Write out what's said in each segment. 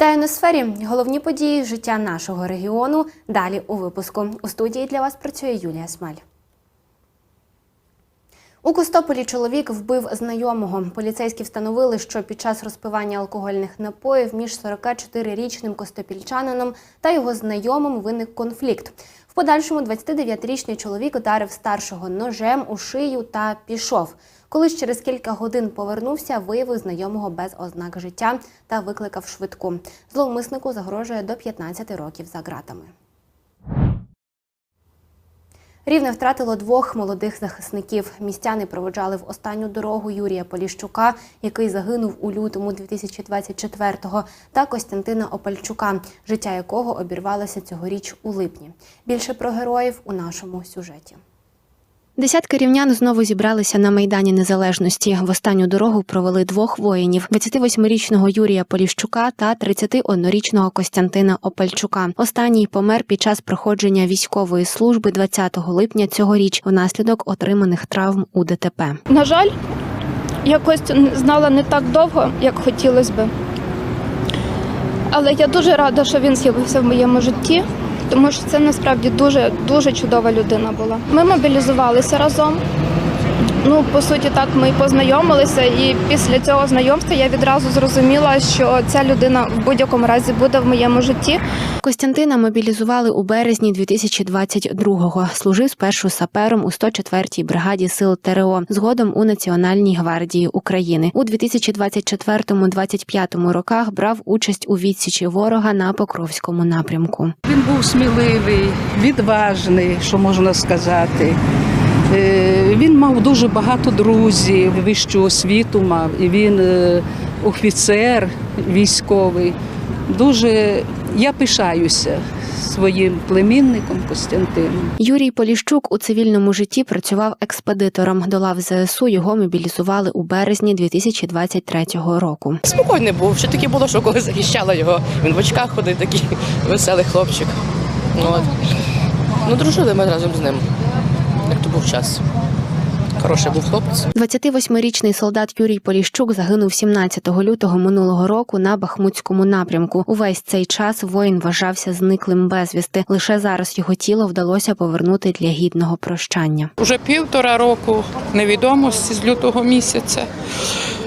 Вітаю на сфері. Головні події життя нашого регіону. Далі у випуску. У студії для вас працює Юлія Смаль. У Костополі чоловік вбив знайомого. Поліцейські встановили, що під час розпивання алкогольних напоїв між 44-річним костопільчанином та його знайомим виник конфлікт. В подальшому 29-річний чоловік ударив старшого ножем у шию та пішов. Коли ж через кілька годин повернувся, виявив знайомого без ознак життя та викликав швидку. Зловмиснику загрожує до 15 років за ґратами. Рівне втратило двох молодих захисників. Містяни проводжали в останню дорогу Юрія Поліщука, який загинув у лютому 2024-го, та Костянтина Опальчука, життя якого обірвалося цьогоріч у липні. Більше про героїв у нашому сюжеті. Десятки рівнян знову зібралися на майдані Незалежності. В останню дорогу провели двох воїнів: 28-річного Юрія Поліщука та 31-річного Костянтина Опальчука. Останній помер під час проходження військової служби 20 липня цьогоріч внаслідок отриманих травм у ДТП. На жаль, я Костю знала не так довго, як хотілося би. Але я дуже рада, що він з'явився в моєму житті, тому що це насправді дуже дуже чудова людина була. Ми мобілізувалися разом. Ну, по суті, так ми познайомилися, і після цього знайомства я відразу зрозуміла, що ця людина в будь-якому разі буде в моєму житті. Костянтина мобілізували у березні 2022-го. Служив спершу сапером у 104-й бригаді сил ТРО, згодом у Національній гвардії України. У 2024-2025 роках брав участь у відсічі ворога на Покровському напрямку. Він був сміливий, відважний, що можна сказати. Е, Він мав дуже багато друзів, вищу освіту мав, і він е, офіцер військовий. Дуже я пишаюся своїм племінником Костянтином. Юрій Поліщук у цивільному житті працював експедитором. До лав ЗСУ його мобілізували у березні 2023 року. Спокійний був, що таке було, що коли захищала його. Він в очках ходив, такий веселий хлопчик. Ну, От. Ну, дружили ми разом з ним, був час. Хороший був хлопець. 28-річний солдат Юрій Поліщук загинув 17 лютого минулого року на Бахмутському напрямку. Увесь цей час воїн вважався зниклим безвісти. Лише зараз його тіло вдалося повернути для гідного прощання. Уже півтора року невідомості з лютого місяця.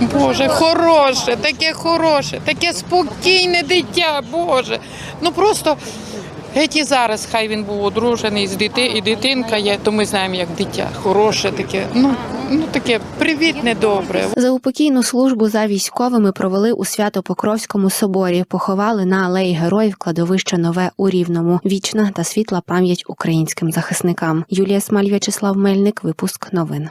Боже, хороше, таке хороше, таке спокійне дитя, Боже. Ну просто геть і зараз хай він був одружений з дити, і дитинка є, то ми знаємо, як дитя. Хороше таке, ну, ну таке привітне, добре. За упокійну службу за військовими провели у Свято-Покровському соборі. Поховали на алеї героїв кладовище нове у Рівному. Вічна та світла пам'ять українським захисникам. Юлія Смаль, В'ячеслав Мельник. Випуск новин.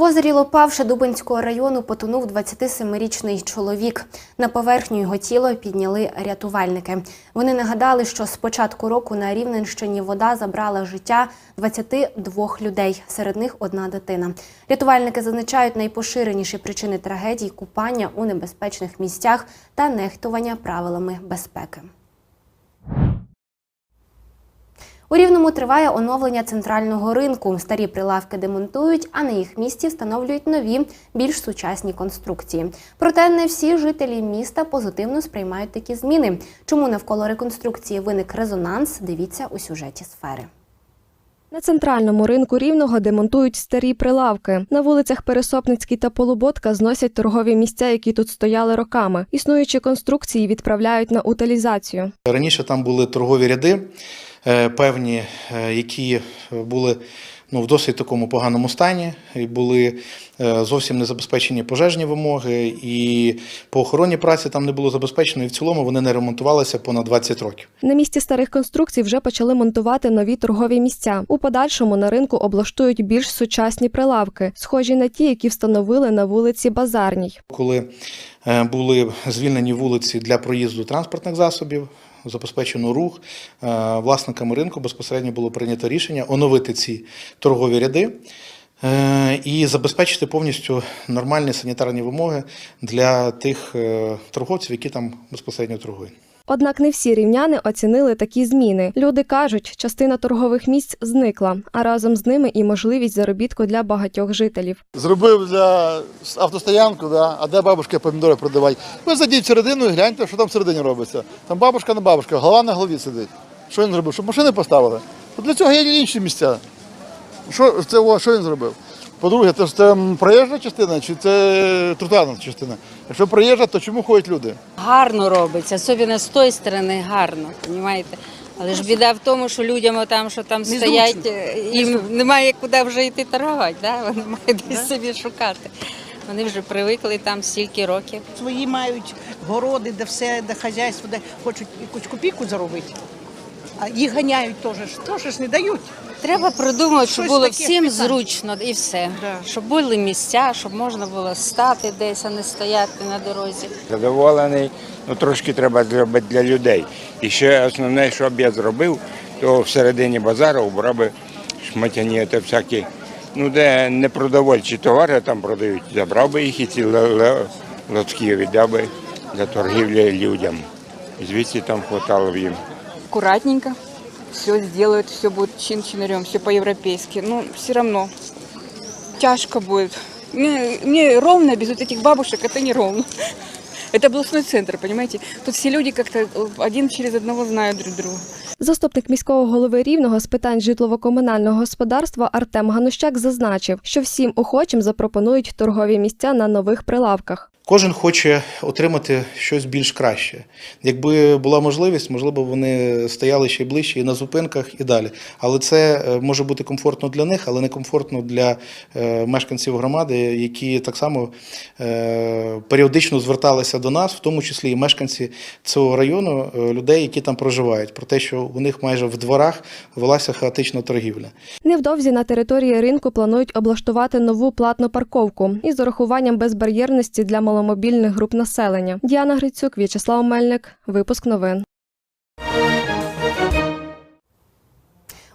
В озері Лопавша Дубинського району потонув 27-річний чоловік. На поверхню його тіло підняли рятувальники. Вони нагадали, що з початку року на Рівненщині вода забрала життя 22 людей, серед них одна дитина. Рятувальники зазначають найпоширеніші причини трагедій купання у небезпечних місцях та нехтування правилами безпеки. У Рівному триває оновлення центрального ринку. Старі прилавки демонтують, а на їх місці встановлюють нові, більш сучасні конструкції. Проте не всі жителі міста позитивно сприймають такі зміни. Чому навколо реконструкції виник резонанс? Дивіться у сюжеті сфери. На центральному ринку Рівного демонтують старі прилавки. На вулицях Пересопницький та Полуботка зносять торгові місця, які тут стояли роками. Існуючі конструкції відправляють на утилізацію. Раніше там були торгові ряди е, певні, е, які були ну, в досить такому поганому стані, і були е, зовсім не забезпечені пожежні вимоги, і по охороні праці там не було забезпечено, і в цілому вони не ремонтувалися понад 20 років. На місці старих конструкцій вже почали монтувати нові торгові місця. У подальшому на ринку облаштують більш сучасні прилавки, схожі на ті, які встановили на вулиці Базарній. Коли е, були звільнені вулиці для проїзду транспортних засобів, забезпечено рух, е, власниками ринку безпосередньо було прийнято рішення оновити ці торгові ряди. е, І забезпечити повністю нормальні санітарні вимоги для тих е, торговців, які там безпосередньо торгують. Однак не всі рівняни оцінили такі зміни. Люди кажуть, частина торгових місць зникла, а разом з ними і можливість заробітку для багатьох жителів. Зробив для автостоянку, да? а де бабушки помідори продавати. Ви зайдіть всередину і гляньте, що там всередині робиться. Там бабушка на бабушка, голова на голові сидить. Що він зробив? Щоб машини поставили. Для цього є інші місця. Що, це, що він зробив? По-друге, це ж це проїжджа частина чи це тротуарна частина? Якщо проїжджа, то чому ходять люди? Гарно робиться, особливо з тої сторони гарно, розумієте? Але ж біда в тому, що людям там, що там стоять, е, їм немає куди вже йти торгувати, да? вони мають десь собі шукати. Вони вже привикли там стільки років. Свої мають городи, де все, де хазяйство, де хочуть якусь копійку заробити. А їх ганяють теж, теж ж не дають. Треба продумати, щоб Щось було всім питання. зручно і все. Да. Щоб були місця, щоб можна було стати десь, а не стояти на дорозі. задоволений. Ну трошки треба зробити для людей. І ще основне, що б я зробив, то всередині базару убрав би шматяні та всякі, ну де непродовольчі товари там продають, забрав би їх і ці лотки віддав би для торгівлі людям. Звідси там хватало б їм. аккуратненько все сделают, все будет чин-чинарем, все по-европейски. Ну, все равно тяжко будет. Мне, мне ровно без вот этих бабушек это не ровно. Это областной центр, понимаете? Тут все люди как-то один через одного знают друг друга. Заступник міського голови Рівного з питань житлово-комунального господарства Артем Ганущак зазначив, що всім охочим запропонують торгові місця на нових прилавках. Кожен хоче отримати щось більш краще. Якби була можливість, можливо, вони стояли ще ближче і на зупинках, і далі. Але це е, може бути комфортно для них, але не комфортно для е, мешканців громади, які так само е, періодично зверталися до нас, в тому числі і мешканці цього району, людей, які там проживають, про те, що у них майже в дворах велася хаотична торгівля. Невдовзі на території ринку планують облаштувати нову платну парковку із урахуванням безбар'єрності для маломобільних груп населення. Діана Грицюк, В'ячеслав Мельник. Випуск новин.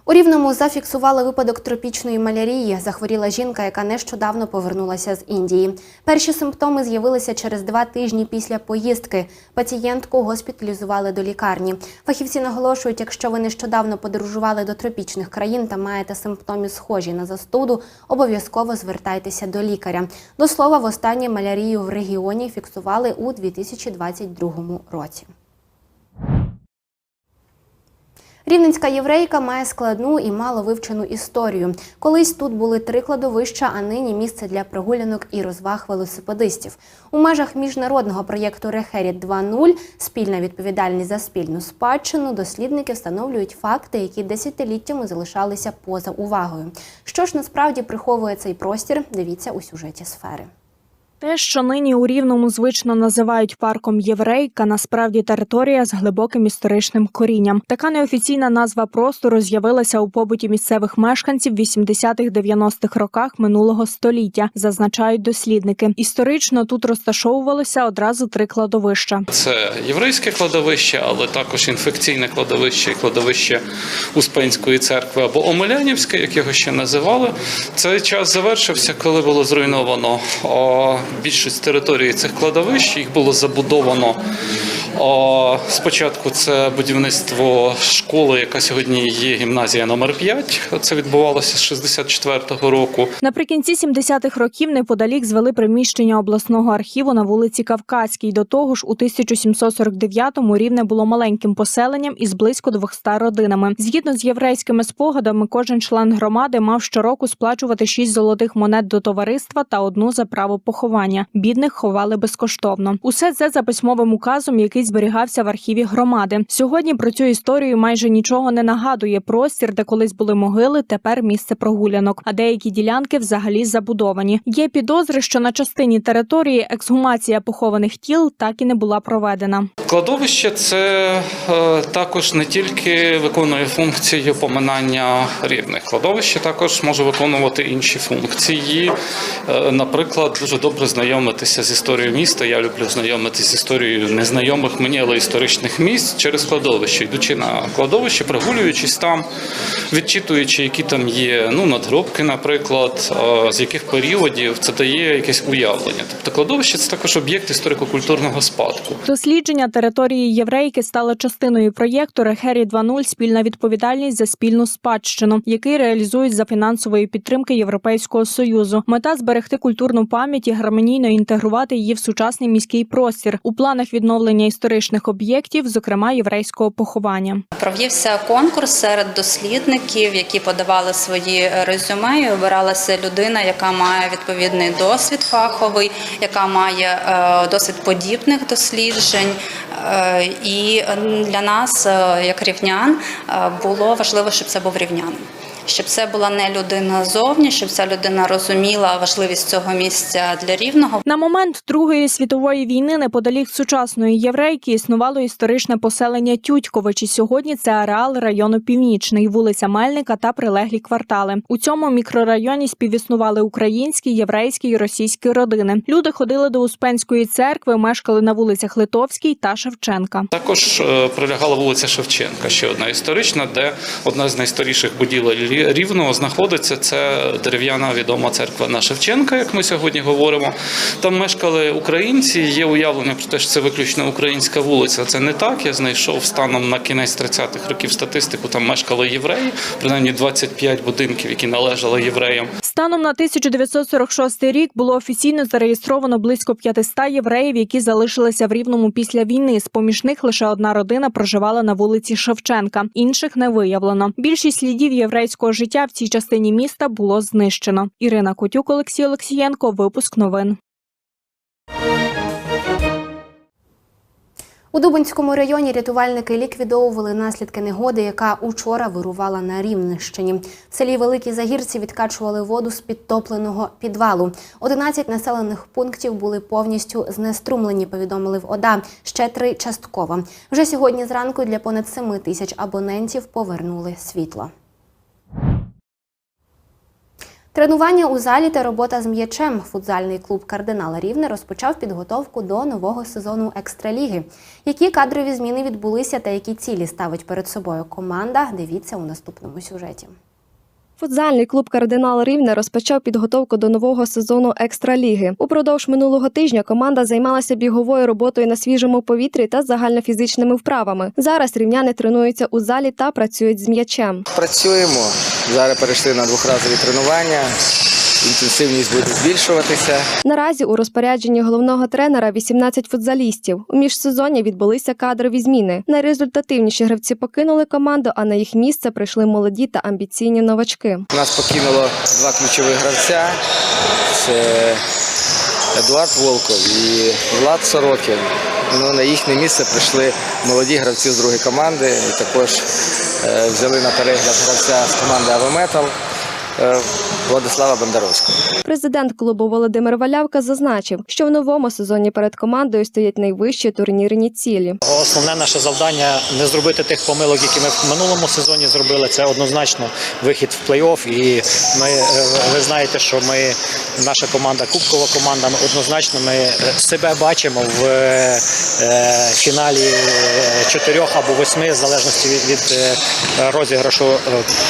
У Рівному зафіксували випадок тропічної малярії. Захворіла жінка, яка нещодавно повернулася з Індії. Перші симптоми з'явилися через два тижні після поїздки. Пацієнтку госпіталізували до лікарні. Фахівці наголошують, якщо ви нещодавно подорожували до тропічних країн та маєте симптоми схожі на застуду, обов'язково звертайтеся до лікаря. До слова, востаннє малярію в регіоні фіксували у 2022 році. Рівненська єврейка має складну і мало вивчену історію. Колись тут були три кладовища, а нині місце для прогулянок і розваг велосипедистів. У межах міжнародного проєкту Рехеріт 2.0 спільна відповідальність за спільну спадщину. Дослідники встановлюють факти, які десятиліттями залишалися поза увагою. Що ж насправді приховує цей простір? Дивіться у сюжеті сфери. Те, що нині у Рівному звично називають парком Єврейка, насправді територія з глибоким історичним корінням. Така неофіційна назва простору з'явилася у побуті місцевих мешканців в 80-х-90-х роках минулого століття, зазначають дослідники. Історично тут розташовувалися одразу три кладовища. Це єврейське кладовище, але також інфекційне кладовище і кладовище Успенської церкви або Омелянівське, як його ще називали. Цей час завершився, коли було зруйновано більшість території цих кладовищ. Їх було забудовано. Спочатку це будівництво школи, яка сьогодні є гімназія номер 5. Це відбувалося з 64-го року. Наприкінці 70-х років неподалік звели приміщення обласного архіву на вулиці Кавказькій. До того ж, у 1749-му рівне було маленьким поселенням із близько 200 родинами. Згідно з єврейськими спогадами, кожен член громади мав щороку сплачувати 6 золотих монет до товариства та одну за право поховання. Бідних ховали безкоштовно. Усе це за письмовим указом, який зберігався в архіві громади. Сьогодні про цю історію майже нічого не нагадує. Простір, де колись були могили, тепер місце прогулянок, а деякі ділянки взагалі забудовані. Є підозри, що на частині території ексгумація похованих тіл так і не була проведена. Кладовище це е, також не тільки виконує функцію поминання рідних. Кладовище також може виконувати інші функції. Е, наприклад, дуже добре знайомитися з історією міста. Я люблю знайомитися з історією незнайомих мені, але історичних місць через кладовище, йдучи на кладовище, прогулюючись там, відчитуючи, які там є ну, надгробки, наприклад, з яких періодів це дає якесь уявлення. Тобто кладовище це також об'єкт історико-культурного спадку. Дослідження території єврейки стало частиною проєкту Рехері 2.0 спільна відповідальність за спільну спадщину, який реалізують за фінансової підтримки Європейського союзу. Мета зберегти культурну пам'ять і гармонійно інтегрувати її в сучасний міський простір у планах відновлення історичних об'єктів, зокрема єврейського поховання. Провівся конкурс серед дослідників, які подавали свої резюме. І обиралася людина, яка має відповідний досвід фаховий, яка має е, досвід подібних досліджень. Е, І для нас, е, як рівнян, було важливо, щоб це був рівнянин. Щоб це була не людина зовні, щоб ця людина розуміла важливість цього місця для рівного. На момент Другої світової війни неподалік сучасної єврейки існувало історичне поселення Тютьковичі. Сьогодні це ареал району Північний, вулиця Мельника та прилеглі квартали. У цьому мікрорайоні співіснували українські, єврейські і російські родини. Люди ходили до Успенської церкви, мешкали на вулицях Литовській та Шевченка. Також е, прилягала вулиця Шевченка, ще одна історична, де одна з найстаріших будівель Рі- Рівного знаходиться. Це дерев'яна відома церква на Шевченка, як ми сьогодні говоримо. Там мешкали українці. Є уявлення про те, що це виключно українська вулиця. Це не так. Я знайшов станом на кінець 30-х років статистику. Там мешкали євреї, принаймні 25 будинків, які належали євреям. Станом на 1946 рік було офіційно зареєстровано близько 500 євреїв, які залишилися в Рівному після війни. З поміж них лише одна родина проживала на вулиці Шевченка. Інших не виявлено. Більшість слідів єврейського життя в цій частині міста було знищено. Ірина Котюк, Олексій Олексієнко. Випуск новин. У Дубинському районі рятувальники ліквідовували наслідки негоди, яка учора вирувала на Рівненщині. В селі Великі Загірці відкачували воду з підтопленого підвалу. 11 населених пунктів були повністю знеструмлені, повідомили в ОДА. Ще три частково. Вже сьогодні зранку для понад 7 тисяч абонентів повернули світло. Тренування у залі та робота з м'ячем. Футзальний клуб Кардинала Рівне розпочав підготовку до нового сезону екстраліги. Які кадрові зміни відбулися та які цілі ставить перед собою команда? Дивіться у наступному сюжеті. Футзальний клуб Кардинал Рівне розпочав підготовку до нового сезону екстраліги. Упродовж минулого тижня команда займалася біговою роботою на свіжому повітрі та загальнофізичними вправами. Зараз рівняни тренуються у залі та працюють з м'ячем. Працюємо. Зараз перейшли на двохразові тренування. Інтенсивність буде збільшуватися. Наразі у розпорядженні головного тренера 18 футзалістів. У міжсезонні відбулися кадрові зміни. Найрезультативніші гравці покинули команду, а на їх місце прийшли молоді та амбіційні новачки. Нас покинуло два ключові гравця. Це Едуард Волков і Влад Сорокін. Ну, на їхнє місце прийшли молоді гравці з другої команди. І також е, взяли на перегляд гравця з команди Авеметал Владислава Бондаровського. Президент клубу Володимир Валявка зазначив, що в новому сезоні перед командою стоять найвищі турнірні цілі. Основне наше завдання не зробити тих помилок, які ми в минулому сезоні зробили. Це однозначно вихід в плей-офф. І ми е, ви знаєте, що ми наша команда, кубкова команда. Ми однозначно ми е, себе бачимо в е, е, фіналі е, чотирьох або восьми, в залежності від, е, розіграшу е,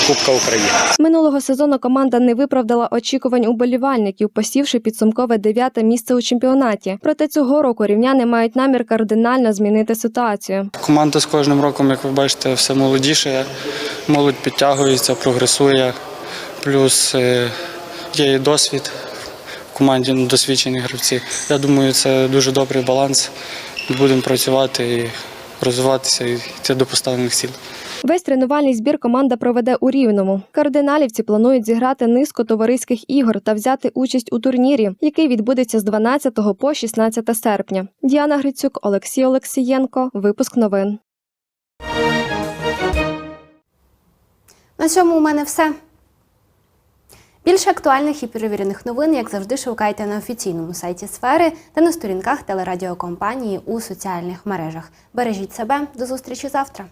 Кубка України. Минулого сезону команда не виправдала очікувань уболівальників, посівши підсумкове дев'яте місце у чемпіонаті. Проте цього року рівняни мають намір кардинально змінити ситуацію. Команда з кожним роком, як ви бачите, все молодіше. Молодь підтягується, прогресує. Плюс е, є і досвід в команді ну, досвідчені гравці. Я думаю, це дуже добрий баланс. Будемо працювати і розвиватися і йти до поставлених цілей. Весь тренувальний збір команда проведе у Рівному. Кардиналівці планують зіграти низку товариських ігор та взяти участь у турнірі, який відбудеться з 12 по 16 серпня. Діана Грицюк, Олексій Олексієнко. Випуск новин. На цьому у мене все. Більше актуальних і перевірених новин, як завжди, шукайте на офіційному сайті сфери та на сторінках телерадіокомпанії у соціальних мережах. Бережіть себе, до зустрічі завтра.